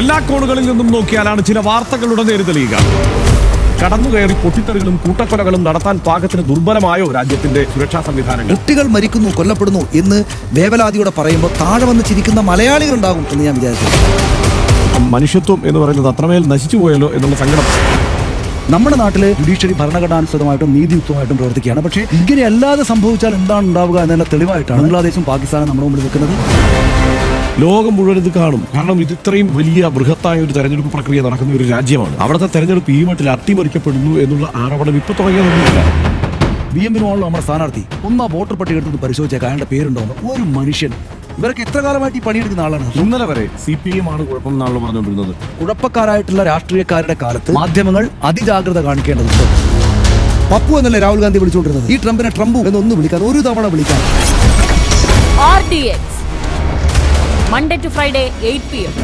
എല്ലാ കോണുകളിൽ നിന്നും നോക്കിയാലാണ് ചില വാർത്തകളുടെ നേര് തെളിയുക. കടന്നുകയറി പൊട്ടിത്തെറികളും കൂട്ടക്കൊലകളും നടത്താൻ പാകത്തിന് ദുർബലമായോ രാജ്യത്തിന്റെ സുരക്ഷാ സംവിധാനങ്ങൾ? കുട്ടികൾ മരിക്കുന്നു കൊല്ലപ്പെടുന്നു എന്ന് വേവലാതിയോടെ പറയുമ്പോൾ താഴെ വന്ന് ചിരിക്കുന്ന മലയാളികൾ ഉണ്ടാകും എന്ന് ഞാൻ വിചാരിച്ചു മനുഷ്യത്വം എന്ന് പറയുന്നത് അത്രമേൽ നശിച്ചു പോയല്ലോ എന്നുള്ള സങ്കടം. നമ്മുടെ നാട്ടിലെ ജുഡീഷ്യറി ഭരണഘടനാനുസൃതമായിട്ടും നീതിയുക്തമായിട്ടും പ്രവർത്തിക്കുകയാണ്. പക്ഷേ ഇങ്ങനെ അല്ലാതെ സംഭവിച്ചാൽ എന്താണ് ഉണ്ടാവുക എന്നതിന്റെ തെളിവായിട്ടാണ് ബംഗ്ലാദേശും പാകിസ്ഥാനും നമ്മുടെ മുമ്പിൽ നിൽക്കുന്നത് ലോകം മുഴുവൻ ഇത് കാണും. കാരണം ഇത് ഇത്രയും വലിയ ബൃഹത്തായ ഒരു തെരഞ്ഞെടുപ്പ് പ്രക്രിയ നടക്കുന്ന ഒരു രാജ്യമാണ്. അവിടുത്തെ തെരഞ്ഞെടുപ്പ് ഈ മട്ടിൽ അട്ടിമറിക്കപ്പെടുന്നു എന്നുള്ള ആരോപണം ഇപ്പൊ തുടങ്ങിയതൊന്നുമില്ല. ബി എം നമ്മുടെ സ്ഥാനാർത്ഥി ഒന്നാ വോട്ടർ പട്ടിക എടുത്ത് പരിശോധിച്ചേക്കാം അയാളുടെ പേരുണ്ടോ. ഒരു മനുഷ്യൻ ഇവരൊക്കെ എത്ര കാലമായിട്ട് ഈ പണിയെടുക്കുന്ന ആളാണ്? ഇന്നലെ വരെ സി പി എം ആണ് കുഴപ്പം എന്നാണല്ലോ പറഞ്ഞുകൊണ്ടിരുന്നത്. കുഴപ്പക്കാരായിട്ടുള്ള രാഷ്ട്രീയക്കാരുടെ കാലത്ത് മാധ്യമങ്ങൾ അതിജാഗ്രത കാണിക്കേണ്ടതുണ്ട്. പപ്പു എന്നല്ലേ രാഹുൽ ഗാന്ധി വിളിച്ചുകൊണ്ടിരുന്നത്? ഈ ട്രംപിനെ ട്രംപു എന്നൊന്ന് വിളിക്കാൻ ഒരു തവണ വിളിക്കാൻ. RDX. Monday to Friday, 8 p.m.